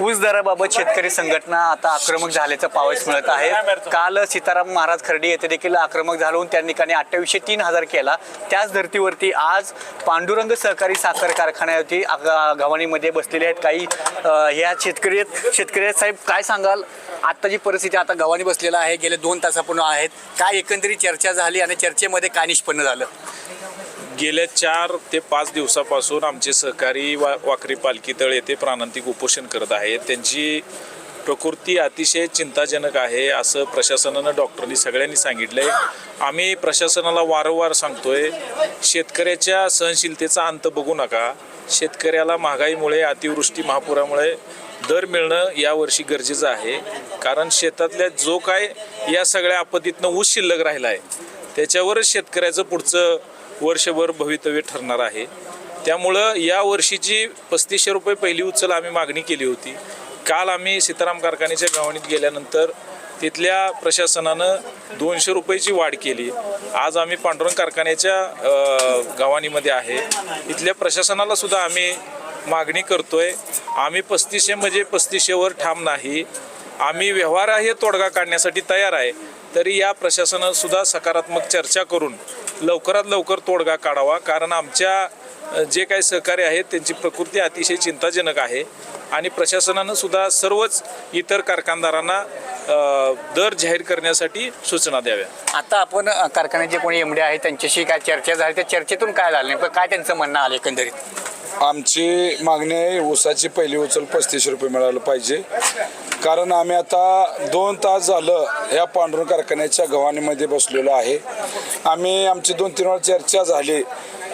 ऊस दराबाबत शेतकरी संघटना आता आक्रमक झाल्याचं पावस मिळत आहे. काल सीताराम महाराज खर्डे येथे देखील आक्रमक झालून त्या ठिकाणी अठ्ठावीसशे तीन हजार केला. त्याच धर्तीवरती आज पांडुरंग सहकारी साखर कारखान्यावरती घवाणीमध्ये बसलेले आहेत. काही ह्या शेतकरी शेतकरी साहेब काय सांगाल? आत्ताची परिस्थिती आता गव्हाणी बसलेला आहे. गेले दोन तासापूर्ण आहेत. काय एकंदरीत चर्चा झाली आणि चर्चेमध्ये काय निष्पन्न झालं? गेल्या चार ते पाच दिवसापासून आमचे सहकारी वा वाकरी पालखी तळ येथे प्राणांतिक उपोषण करत आहेत त्यांची प्रकृती अतिशय चिंताजनक आहे असं प्रशासनानं डॉक्टरनी सगळ्यांनी सांगितलं आहे आम्ही प्रशासनाला वारंवार सांगतोय शेतकऱ्याच्या सहनशीलतेचा अंत बघू नका. शेतकऱ्याला महागाईमुळे अतिवृष्टी महापुरामुळे दर मिळणं यावर्षी गरजेचं आहे. कारण शेतातल्या जो काय या सगळ्या आपत्तीतनं ऊस शिल्लक राहिला आहे त्याच्यावरच शेतकऱ्याचं पुढचं वर्षभर भवितव्य ठरणार आहे. त्यामुळं या वर्षीची पस्तीसशे रुपये पहिली उचल आम्ही मागणी केली होती. काल आम्ही सीताराम कारखान्याच्या गावणीत गेल्यानंतर तिथल्या प्रशासनानं दोनशे रुपयाची वाढ केली. आज आम्ही पांडुरंग कारखान्याच्या अ, गव्हाणीमध्ये आहे. इथल्या प्रशासनाला सुद्धा आम्ही मागणी करतोय. आम्ही पस्तीसशे म्हणजे पस्तीसशेवर ठाम नाही. आम्ही व्यवहाराही तोडगा काढण्यासाठी तयार आहे. तरी या प्रशासनासुद्धा सकारात्मक चर्चा करून लवकरात लवकर तोडगा काढावा. कारण आमच्या जे काही सहकार्य आहेत त्यांची प्रकृती अतिशय चिंताजनक आहे. आणि प्रशासनानं सुद्धा सर्वच इतर कारखानदारांना दर जाहीर करण्यासाठी सूचना द्याव्या. आता आपण कारखान्याचे कोणी एमडी आहे त्यांच्याशी काय चर्चा झाली त्या चर्चेतून काय झालं? नेमकं काय त्यांचं म्हणणं आलं एकंदरीत? आमची मागणी आहे ऊसाची पहिली उचल पस्तीसशे रुपये मिळालं पाहिजे. कारण आम्ही आता दोन तास झालं या पांढरून कारखान्याच्या गव्हाणीमध्ये बसलेलो आहे. आम्ही आमची दोन तीन वेळा चर्चा झाली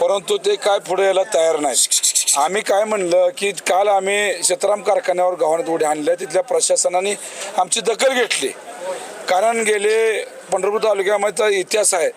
परंतु ते काय पुढे यायला तयार नाही. आम्ही काय म्हणलं की काल आम्ही शेतराम कारखान्यावर गव्हाणीत उड्या आणल्या तिथल्या प्रशासनाने आमची दखल घेतली. कारण गेले पंढरपूर तालुक्यामध्ये इतिहास आहे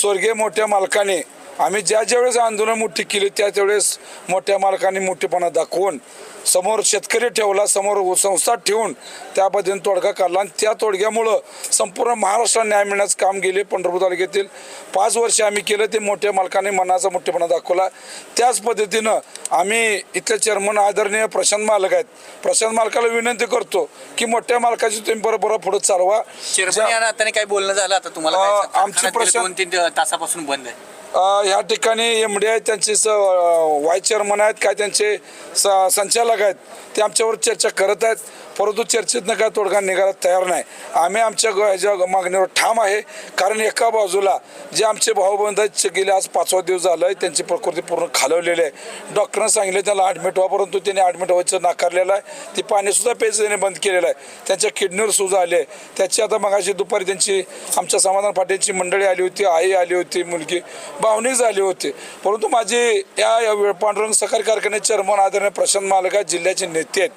स्वर्गीय मोठ्या मालकाने आम्ही ज्या ज्यावेळेस आंदोलन मोठी केली त्या त्यावेळेस मोठ्या मालकाने मोठेपणा दाखवून समोर शेतकरी ठेवला समोर संस्था ठेवून त्या पद्धतीने तोडगा काढला. आणि त्या तोडग्यामुळं संपूर्ण महाराष्ट्राला न्याय मिळण्याचं काम गेले पंढरपूर तालुक्यातील. पाच वर्ष आम्ही केलं ते मोठ्या मालकाने मनाचा मोठेपणा दाखवला. त्याच पद्धतीनं आम्ही इथले चेअरमन आदरणीय प्रशांत मालक आहेत. प्रशांत मालकाला विनंती करतो की मोठ्या मालकाची तुम्ही बरोबर पुढे चालवा. चेअरमन या नात्याने काय बोलणं झालं आता तुम्हाला आमची दोन तीन तासापासून बंद आहे. ह्या ठिकाणी एम डी आहेत त्यांचे स वाईस चेअरमन आहेत काय त्यांचे स संचालक आहेत ते आमच्यावर चर्चा करत आहेत. परंतु चर्चेतनं काय तोडगा निघायला तयार नाही. आम्ही आमच्या ह्याच्या मागणीवर ठाम आहे. कारण एका बाजूला जे आमचे भाऊबंध आहेत गेले आज पाचवा दिवस झालं आहे त्यांची प्रकृती पूर्ण खालवलेली आहे. डॉक्टरनं सांगितलं त्याला ॲडमिट व्हा परंतु त्यांनी ॲडमिट व्हायचं नाकारलेलं आहे. ते पाणीसुद्धा प्यायचं त्यांनी बंद केलेलं आहे. त्यांच्या किडनीवर सुद्धा आली आहे. त्याची आता मगाशी दुपारी त्यांची आमच्या समाधान पाटीलची मंडळी आली होती आई आली होती मुलगी. भावनिक झाली होती. परंतु माझे या पांडुरंग सहकारी कारखान्याचे चेअरमन आदरणीय प्रशांत मालक जिल्ह्याचे नेते आहेत.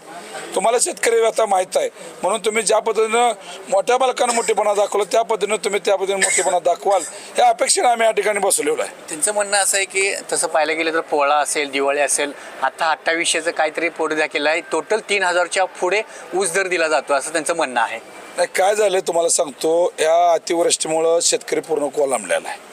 तुम्हाला शेतकरी आता माहीत आहे. म्हणून तुम्ही ज्या पद्धतीनं मोठ्या बालकांना मोठेपणा दाखवलं त्या पद्धतीनं तुम्ही त्या पद्धतीने मोठेपणा दाखवाल. या अपेक्षेने आम्ही या ठिकाणी बसलेलो आहे. त्यांचं म्हणणं असं आहे की तसं पाहायला गेलं तर पोळा असेल दिवाळी असेल आता अठ्ठावीसशेचं काहीतरी पोट द्या केलं आहे. टोटल तीन हजारच्या पुढे ऊस दर दिला जातो असं त्यांचं म्हणणं आहे. नाही काय झालं तुम्हाला सांगतो. या अतिवृष्टीमुळं शेतकरी पूर्ण कोलांबलेला आहे.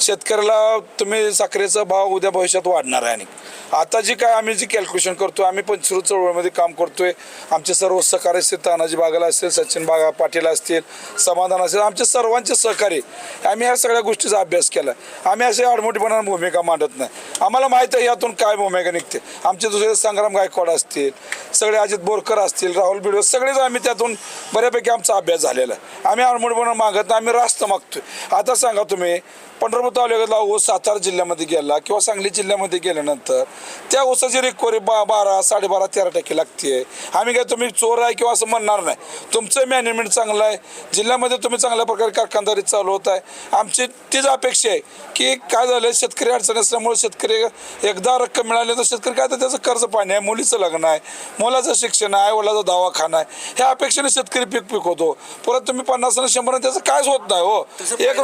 शेतकऱ्याला तुम्ही साखरेचा भाव उद्या भविष्यात वाढणार आहे आणि. आता जी काय आम्ही जी कॅल्क्युलेशन करतो आम्ही पंचरू चळवळीमध्ये काम करतोय. आमचे सर्व सहकारी असतील तानाजी बागाला असतील सचिन बागा पाटील असतील समाधान असेल आमचे सर्वांचे सहकारी. आम्ही या सगळ्या गोष्टीचा अभ्यास केला. आम्ही असे आडमोठीपणा भूमिका मांडत नाही. आम्हाला माहीत आहे यातून काय भूमिका निघते. आमचे दुसरे संग्राम गायकवाड असतील सगळे अजित बोरकर असतील राहुल बिडवे सगळेच आम्ही त्यातून बऱ्यापैकी आमचा अभ्यास झालेला आहे. आम्ही आडमोठीपणा मागत नाही आम्ही रास्त मागतोय. आता सांगा तुम्ही पंढरपूर तालुक्यातला ऊस सातारा जिल्ह्यामध्ये गेला किंवा सांगली जिल्ह्यामध्ये गेल्यानंतर त्या ऊसाची रिकवरी बा बारा साडेबारा तेरा टक्के लागते आम्ही काय तुम्ही चोर आहे किंवा असं म्हणणार नाही. तुमचं मॅनेजमेंट चांगलं आहे. जिल्ह्यामध्ये तुम्ही चांगल्या प्रकारे कारखानदारी चालवत आहे. आमची तीच अपेक्षा आहे की काय झालं शेतकरी अडचण असल्यामुळे शेतकरी एकदा रक्कम मिळाली तर शेतकरी काय तर त्याचं कर्ज पाणी आहे मुलीचं लग्न आहे मुलाचं शिक्षण आहे वडिलाचा दवाखाना आहे. ह्या अपेक्षेने शेतकरी पीक पीक होतो परत तुम्ही पन्नास शंभर त्याचं कायच होत नाही हो. एक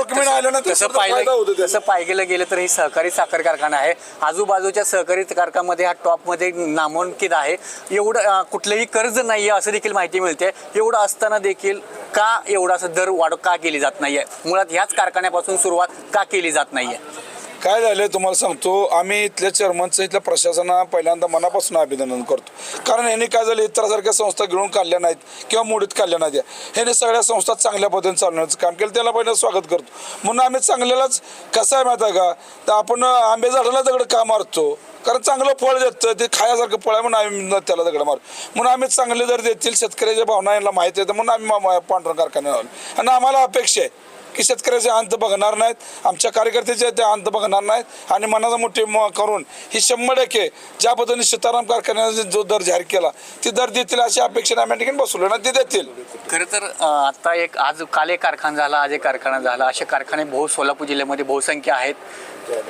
तसं त्याचा फायदा होतो. तसं पाहिलं गेलं तर हे सहकारी साखर कारखाना आहे. आजूबाजूच्या सहकारी कारखान्यामध्ये हा टॉपमध्ये नामांकित आहे. एवढं कुठलंही कर्ज नाही आहे असं देखील माहिती मिळते. एवढं असताना देखील का एवढा असं दर वाढ का केली जात नाही आहे मुळात ह्याच कारखान्यापासून सुरुवात का केली जात नाही आहे काय झालं तुम्हाला सांगतो आम्ही इथल्या चेअरमनचं इथल्या प्रशासना पहिल्यांदा मनापासून अभिनंदन करतो. कारण यांनी काय झालं इतरासारख्या संस्था घेऊन काढल्या नाहीत किंवा मोडीत काढल्या नाहीत. ह्याने सगळ्या संस्था चांगल्या पद्धतीने चालवण्याचं काम केलं त्याला पहिलं स्वागत करतो. म्हणून आम्ही चांगल्यालाच कसं आहे माहिती आहे का तर आपण आंबे झाडाला दगड का मारतो? कारण चांगलं फळ देतं ते खायासारखं फळ आहे म्हणून आम्ही त्याला दगड मार म्हणून आम्ही चांगले जर देतील शेतकऱ्याच्या भावना यांना माहिती आहे म्हणून आम्ही मा- मा- पांढरा कारखान्यावर आलो. आणि आम्हाला अपेक्षा आहे की शेतकऱ्याचे अंत बघणार नाहीत आमच्या कार्यकर्त्याचे ते अंत बघणार नाहीत आणि मनाचा मोठी करून ही शंभर टक्के ज्या पद्धतीने सीताराम कारखान्याने जो दर जाहीर केला ती दर देतील अशी अपेक्षा आम्ही ठिकाणी बसवलो ना ते देतील. खरं तर आता एक आज काल एक कारखाना झाला आज एक कारखाना झाला असे कारखाने बहु सोलापूर जिल्ह्यामध्ये बहुसंख्य आहेत.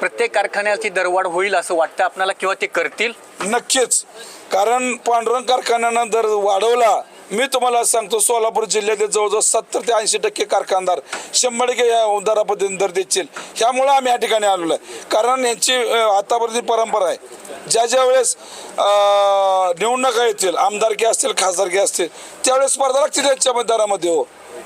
प्रत्येक कारखान्याची दरवाढ होईल असं वाटतं आपल्याला किंवा ते करतील? नक्कीच. कारण पांडुरंग कारखान्यानं दर वाढवला मी तुम्हाला सांगतो सोलापूर जिल्ह्यातील जवळजवळ सत्तर ते ऐंशी टक्के कारखानदार शंभर टक्के या दर देतील. ह्यामुळं आम्ही या ठिकाणी आलेलो आहे. कारण यांची आतापर्यंत परंपरा आहे. ज्या ज्या वेळेस निवडणुका येतील आमदारकी असतील खासदारकी असतील त्यावेळेस स्पर्धा लागतील यांच्या दरामध्ये हो.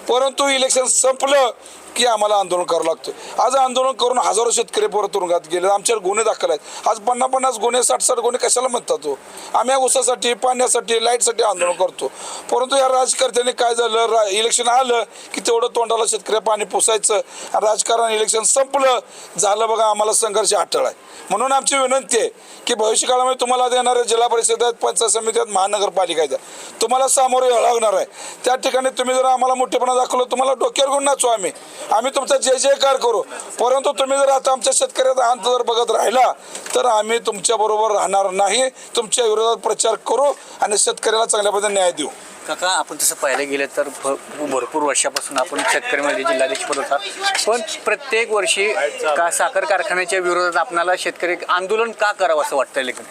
परंतु इलेक्शन संपलं की आम्हाला आंदोलन करावं लागतं आज आंदोलन करून हजारो शेतकरी परत तुरुंगात गेले आमच्यावर गुन्हे दाखल आहेत. आज पन्नास पन्नास गुन्हे साठ साठ गुन्हे कशाला म्हणतात तो आम्ही या ऊसासाठी पाण्यासाठी लाईटसाठी आंदोलन करतो. परंतु या राजकारत्यांनी काय झालं? रा इलेक्शन आलं की तेवढं तोंडाला शेतकरी पाणी पोसायचं. राजकारण इलेक्शन संपलं झालं बघा आम्हाला संघर्ष अटळ आहे. म्हणून आमची विनंती आहे की भविष्य काळामध्ये तुम्हाला देणाऱ्या जिल्हा परिषद आहेत पंचायत समिती आहेत महानगरपालिका आहेत तुम्हाला सामोरे लागणार आहे. त्या ठिकाणी तुम्ही जर आम्हाला मोठेपणा दाखवलं तुम्हाला डोक्यावर घेऊन नाचू आम्ही. आम्ही तुमचा जय जयकार करू. परंतु तुम्ही जर आता आमच्या शेतकऱ्याचा अंत जर बघत राहिला तर आम्ही तुमच्या बरोबर राहणार नाही. तुमच्या विरोधात प्रचार करू आणि शेतकऱ्याला चांगल्या पद्धतीने न्याय देऊ. काका आपण तसं पाहायला गेलं तर भ- भरपूर वर्षापासून आपण शेतकऱ्यामध्ये जिल्हाधीश पद होता. पण प्रत्येक वर्षी का साखर कारखान्याच्या विरोधात आपणाला शेतकरी आंदोलन का करावं असं वाटतं लेकिन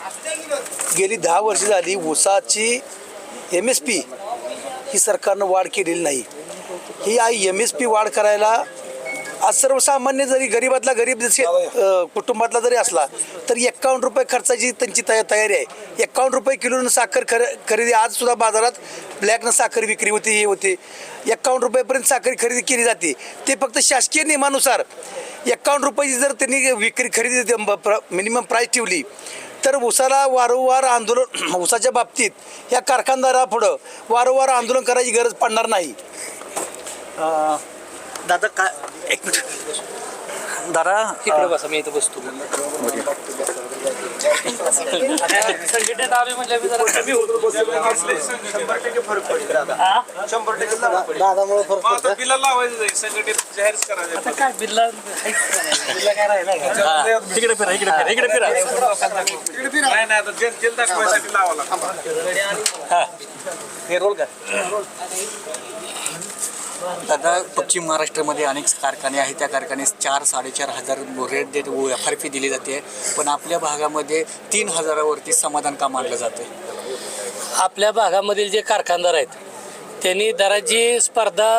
गेली दहा वर्ष झाली ऊसाची एम एस पी ही सरकारनं वाढ केलेली नाही. ही आई एम एस पी वाढ करायला आज सर्वसामान्य जरी गरीबातला गरीब जसे कुटुंबातला जरी असला तर एक्कावन्न रुपये खर्चाची त्यांची तया तयारी आहे. एक्कावन्न रुपये किलोनं साखर खर खरेदी आज सुद्धा बाजारात ब्लॅकनं साखर विक्री होती हे होते. एक्कावन्न रुपयेपर्यंत साखर खरेदी केली जाते. ते फक्त शासकीय नियमानुसार एक्कावन्न रुपयाची जर त्यांनी विक्री खरेदी मिनिमम प्राईस ठेवली तर उसाला वारंवार आंदोलन उसाच्या बाबतीत या कारखानदारापुढं वारंवार आंदोलन करायची गरज पडणार नाही. दादा काय एक मिनिट. दादा इकडे बसा मी इथं बसतो. संघटनेत आम्ही म्हणजे आम्ही जरा कमी होतो. दादामुळे फरक आता काय बिल्ला बिल्ला काय राहिला का? इकडे फिरा इकडे फिरा इकडे फिरा. हे. रोल का दादा पश्चिम महाराष्ट्रामध्ये अनेक कारखाने आहेत. त्या कारखान्यास चार साडेचार हजार रेट देत एफ आर पी दिली जाते. पण आपल्या भागामध्ये तीन हजारावरती समाधान का मानलं जातं? आपल्या भागामधील जे कारखानदार आहेत त्यांनी दराची स्पर्धा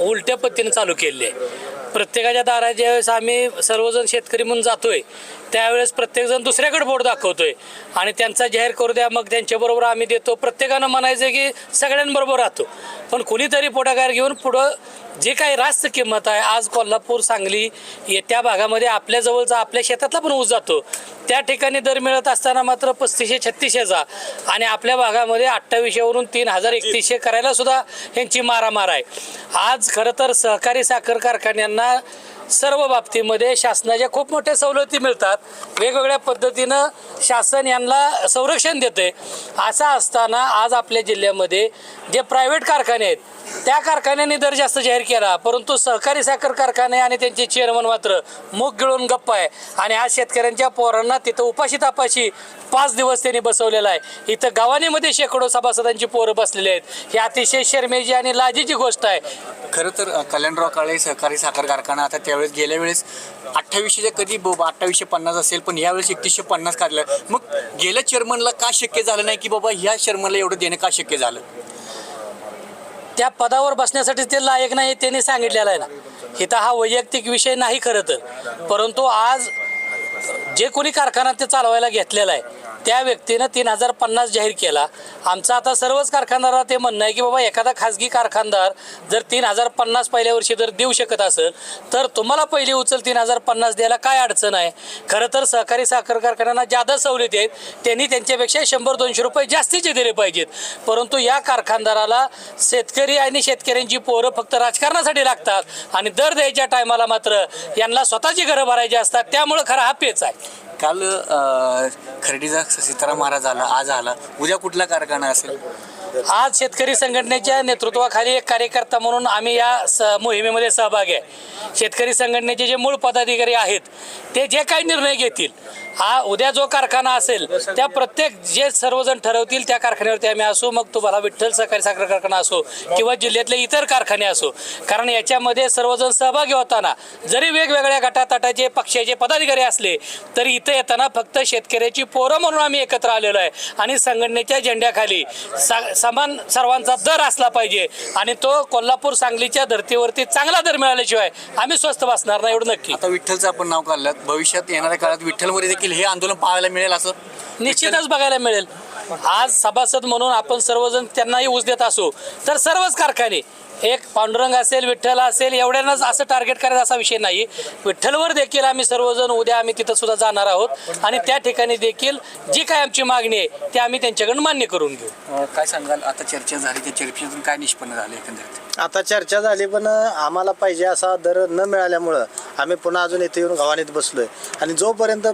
उलट्या पद्धतीने चालू केलेली आहे. प्रत्येकाच्या दारात ज्यावेळेस आम्ही सर्वजण शेतकरी म्हणून जातोय त्यावेळेस प्रत्येकजण दुसऱ्याकडे बोट दाखवतोय. आणि त्यांचा जाहीर करू द्या मग त्यांच्याबरोबर आम्ही देतो. प्रत्येकानं म्हणायचं की सगळ्यांबरोबर राहतो. पण कुणीतरी पुढाकार घेऊन पुढं जे काही रास्त किंमत आहे आज कोल्हापूर सांगली ये त्या भागामध्ये आपल्याजवळचा आपल्या शेतातला पण ऊस जातो. त्या ठिकाणी दर मिळत असताना मात्र पस्तीसशे छत्तीसशेचा. आणि आपल्या भागामध्ये अठ्ठावीसशेवरून तीन हजार एकतीसशे करायला सुद्धा यांची मारामार आहे. आज खरं तर सहकारी साखर कारखान्यांना सर्व बाबतीमध्ये शासनाच्या खूप मोठ्या सवलती मिळतात. वेगवेगळ्या पद्धतीनं शासन यांना संरक्षण देते असं असताना आज आपल्या जिल्ह्यामध्ये जे प्रायव्हेट कारखाने आहेत त्या कारखान्यांनी दर जास्त जाहीर केला. परंतु सहकारी साखर कारखाने आणि त्यांचे चेअरमन मात्र मुख गिळून गप्प आहे. आणि आज शेतकऱ्यांच्या पोरांना तिथं उपाशी तापाशी पाच दिवस त्यांनी बसवलेला आहे. इथं गावानीमध्ये शेकडो सभासदांची पोरं बसलेली आहेत. ही अतिशय शर्मेची आणि लाजीची गोष्ट आहे. खरं तर कल्याणराव काळे सहकारी साखर कारखाना आता त्यावेळेस गेल्या वेळेस अठ्ठावीसशे कधी बाबा अठ्ठावीसशे पन्नास असेल पण यावेळेस एकतीसशे पन्नास काढलं. मग गेल्या चेअरमनला का शक्य झालं नाही की बाबा ह्या चेअरमनला एवढं देणं का शक्य झालं? त्या पदावर बसण्यासाठी ते लायक नाही त्यांनी सांगितलेलं आहे ना. इथं हा वैयक्तिक विषय नाही खरं तर. परंतु आज जे कोणी कारखाना ते चालवायला घेतलेला आहे त्या व्यक्तीनं तीन हजार पन्नास जाहीर केला. आमचं आता सर्वच कारखानदाराला ते म्हणणं आहे की बाबा एखादा खाजगी कारखानदार जर तीन हजार पन्नास पहिल्या वर्षी जर देऊ शकत असेल तर तुम्हाला पहिली उचल तीन हजार पन्नास द्यायला काय अडचण आहे? खरं तर सहकारी साखर कारखान्यांना ज्यादा सवलती आहेत त्यांनी त्यांच्यापेक्षा शंभर दोनशे रुपये जास्तीचे दिले पाहिजेत. परंतु या कारखानदाराला शेतकरी आणि शेतकऱ्यांची पोरं फक्त राजकारणासाठी लागतात आणि दर द्यायच्या टायमाला मात्र यांना स्वतःची घरं भरायची असतात. त्यामुळं खरा हा पेच आहे. काल खरेदीचा खर्डीचा सीताराम महाराज आला आज आला. उद्या कुठला कारखाना असेल? आज शेतकरी संघटनेच्या नेतृत्वाखाली एक कार्यकर्ता म्हणून आम्ही या स मोहिमेमध्ये सहभागी आहे. शेतकरी संघटनेचे जे मूळ पदाधिकारी आहेत ते जे काही निर्णय घेतील हा उद्या जो कारखाना असेल त्या प्रत्येक जे सर्वजण ठरवतील त्या कारखान्यावरती आम्ही असो मग तुम्हाला विठ्ठल सहकारी साखर कारखाना असो किंवा जिल्ह्यातले इतर कारखाने असो. कारण याच्यामध्ये सर्वजण सहभागी होताना जरी वेगवेगळ्या गटातटाचे पक्षाचे पदाधिकारी असले तरी इथं येताना फक्त शेतकऱ्याची पोरं म्हणून आम्ही एकत्र आलेलो आहे. आणि संघटनेच्या झेंड्याखाली सा- समान सर्वांचा दर असला पाहिजे. आणि तो कोल्हापूर सांगलीच्या धर्तीवरती चांगला दर मिळाल्याशिवाय आम्ही स्वस्त बसणार नाही एवढं नक्की. आता विठ्ठलचं आपण नाव काढलं. भविष्यात येणाऱ्या काळात विठ्ठलमध्ये देखील हे आंदोलन पाहायला मिळेल असं. निश्चितच बघायला मिळेल. आज सभासद म्हणून आपण सर्वजण त्यांनाही ऊस देत असू तर सर्वच कारखाने एक पांडुरंग असेल विठ्ठल असेल एवढ्यानंच असं टार्गेट करायचा असा विषय नाही. विठ्ठलवर देखील आम्ही सर्वजण उद्या आम्ही तिथं सुद्धा जाणार आहोत आणि त्या ठिकाणी देखील जी काय आमची मागणी आहे ती आम्ही त्यांच्याकडून मान्य करून घेऊ. काय सांगाल? आता चर्चा झाली त्या चर्चेतून काय निष्पन्न झालं एकंदरीत? आता चर्चा झाली पण आम्हाला पाहिजे असा दर न मिळाल्यामुळं आम्ही पुन्हा अजून इथे येऊन गव्हाणीत बसलोय. आणि जोपर्यंत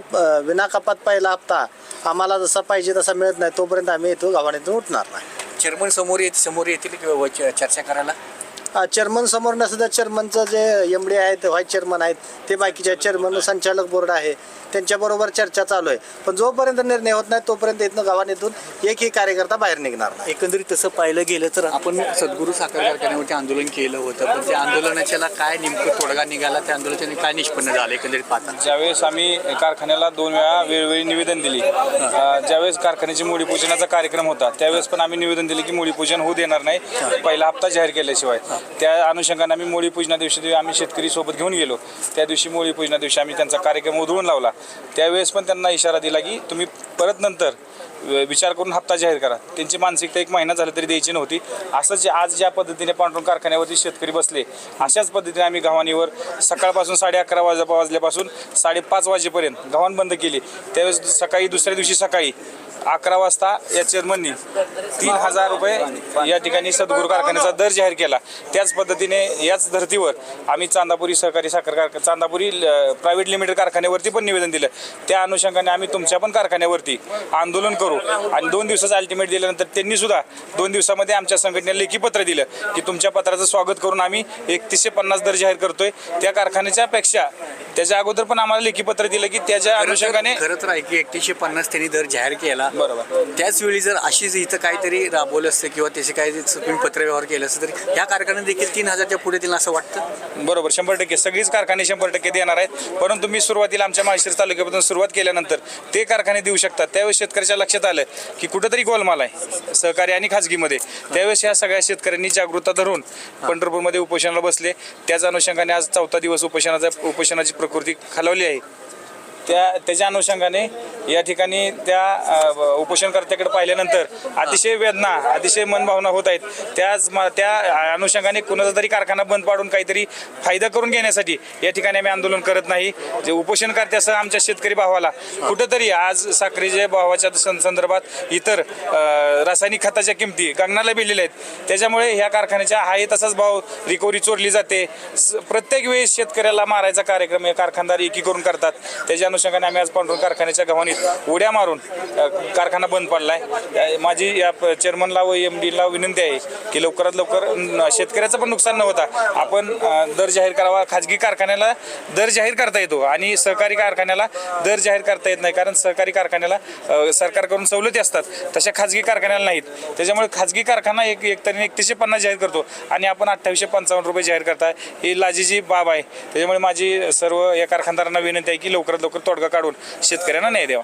विनाकपात पहिला हप्ता आम्हाला जसा पाहिजे तसा मिळत नाही तोपर्यंत आम्ही इथून गव्हाणीतून उठणार नाही. चेअरमन समोर येत समोर येतील किंवा चर्चा करायला? चेअरमन समोर तर चेअरमनचं जे एम डी आहेत व्हाईस चेअरमन आहेत ते बाकीचे चेअरमन संचालक बोर्ड आहे. त्यांच्याबरोबर चर्चा चालू आहे. पण जोपर्यंत निर्णय होत नाही तोपर्यंत इथनं गव्हाणीतून एकही कार्यकर्ता बाहेर निघणार नाही. एकंदरीत तसं पाहिलं गेलं तर आपण सद्गुरू साखर कारखान्यावरती आंदोलन केलं होतं पण त्या आंदोलनाच्याला काय नेमकं तोडगा निघाला? त्या आंदोलनाने काय निष्पन्न झालं एकंदरीत पाहता? ज्यावेळेस आम्ही कारखान्याला दोन वेळा वेळोवेळी निवेदन दिली. ज्यावेळेस कारखान्याची मूडीपूजनाचा कार्यक्रम होता त्यावेळेस पण आम्ही निवेदन दिले की मूडीपूजन होऊ देणार नाही. पहिला हप्ता जाहीर केल्याशिवाय. त्या अनुषंगाने आम्ही मूडीपूजना दिवशी आम्ही शेतकरी सोबत घेऊन गेलो. त्या दिवशी मूडीपूजना दिवशी आम्ही त्यांचा कार्यक्रम उधळून लावला. त्यावेळेस पण त्यांना इशारा दिला की तुम्ही परत नंतर विचार करून हप्ता जाहीर करा. त्यांची मानसिकता एक महिना झाला तरी द्यायची नव्हती. असंच आज ज्या पद्धतीने पांढरून कारखान्यावरती शेतकरी बसले अशाच पद्धतीने आम्ही गव्हाणीवर सकाळपासून साडे अकरा वाजा वाजल्यापासून साडेपाच वाजेपर्यंत गव्हाण बंद केली. त्यावेळेस सकाळी दुसऱ्या दिवशी सकाळी अकरा वाजता या चेअरमननी तीन हजार रुपये या ठिकाणी सद्गुरू कारखान्याचा दर जाहीर केला. त्याच पद्धतीने याच धर्तीवर आम्ही चांदापुरी सहकारी साखर कारखा चांदापुरी प्रायव्हेट लिमिटेड कारखान्यावरती पण निवेदन दिलं. त्या अनुषंगाने आम्ही तुमच्या पण कारखान्यावरती आंदोलन करू. आणि दोन दिवसाचं अल्टिमेट दिल्यानंतर त्यांनी सुद्धा दोन दिवसामध्ये आमच्या संघटनेला लेखी पत्र दिलं की तुमच्या पत्राचं स्वागत करून आम्ही एकतीसशे पन्नास दर जाहीर करतोय. त्या कारखान्याच्या पेक्षा त्याच्या अगोदर पण आम्हाला लेखी पत्र दिलं की त्याच्या अनुषंगाने खरं तर आहे की एकतीसशे पन्नास त्यांनी दर जाहीर केला. बरोबर. त्याच वेळी जर अशीच इथं काहीतरी राबवलं असतं किंवा त्याचे काही तुम्ही पत्रव्यवहार केलं असतं तर या कारखान्यात देखील तीन हजारच्या पुढे दिलं असं वाटतं? बरोबर शंभर टक्के. सगळीच कारखाने शंभर टक्के देणार आहेत. परंतु मी सुरुवातीला आमच्या माळशिरस तालुक्यापासून सुरुवात केल्यानंतर ते कारखाने देऊ शकतात. त्यावेळेस शेतकऱ्याच्या लक्षात आलं की कुठंतरी गोलमाल आहे सहकारी आणि खाजगीमध्ये. त्यावेळेस ह्या सगळ्या शेतकऱ्यांनी जागृतता धरून पंढरपूरमध्ये उपोषणाला बसले. त्याच अनुषंगाने आज चौथा दिवस उपोषणाचा उपोषणाची प्रकृती खालवली आहे. त्या त्याच्या अनुषंगाने या ठिकाणी त्या उपोषणकर्त्याकडे पाहिल्यानंतर अतिशय वेदना अतिशय मनभावना होत आहेत. त्याच त्या अनुषंगाने कुणाचा तरी कारखाना बंद पाडून काहीतरी फायदा करून घेण्यासाठी या ठिकाणी आम्ही आंदोलन करत नाही. जे उपोषणकर्त्यासह आमच्या शेतकरी भावाला कुठंतरी आज साखरेच्या भावाच्या संदर्भात इतर रासायनिक खताच्या किमती गगनाला भिलेल्या आहेत. त्याच्यामुळे ह्या कारखान्याच्या आहे तसाच भाव रिकव्हरी चोरली जाते. स- प्रत्येक वेळेस शेतकऱ्याला मारायचा कार्यक्रम हे कारखानदार एकी करून करतात. त्याच्या अनुषंगाने आम्ही आज पांढरून कारखान्याच्या गव्हाणीत उड्या मारून कारखाना बंद पडला आहे माझी या चेअरमनला व एम डीला विनंती आहे की लवकरात लवकर शेतकऱ्याचं पण नुकसान न होता आपण दर जाहीर करावा. खाजगी कारखान्याला दर जाहीर करता येतो आणि सहकारी कारखान्याला दर जाहीर करता येत नाही. कारण सहकारी कारखान्याला सरकारकडून सवलती असतात. तशा खाजगी कारखान्याला नाहीत. त्याच्यामुळे खाजगी कारखाना एक एक तरी एकतीसशे पन्नास जाहीर करतो आणि आपण अठ्ठावीसशे पंचावन्न रुपये जाहीर करता. ही लाजीची बाब आहे. त्याच्यामुळे माझी सर्व या कारखानदारांना विनंती आहे की लवकरात लवकर तोडगा काढून शेतकऱ्यांना न्याय द्यावा.